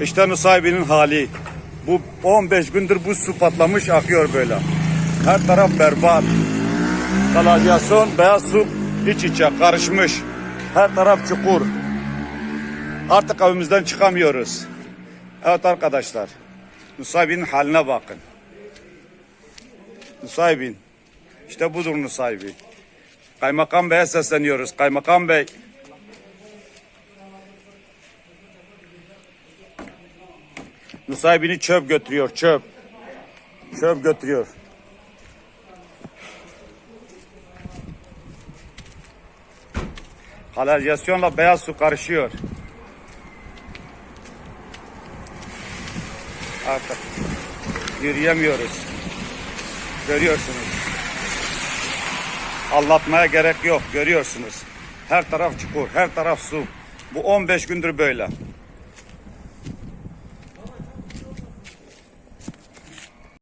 İşte Nusaybin'in hali. Bu 15 gündür bu su patlamış akıyor böyle. Her taraf berbat. Kanalizasyon beyaz su iç içe karışmış. Her taraf çukur. Artık evimizden çıkamıyoruz. Evet arkadaşlar. Nusaybin'in haline bakın. Nusaybin. İşte budur Nusaybin. Kaymakam Bey'e sesleniyoruz. Kaymakam Bey. Nusaybin'i çöp götürüyor, çöp. Çöp götürüyor. Kanalizasyonla beyaz su karışıyor. Artık yürüyemiyoruz. Görüyorsunuz. Anlatmaya gerek yok. Görüyorsunuz. Her taraf çukur, her taraf su. Bu 15 gündür böyle.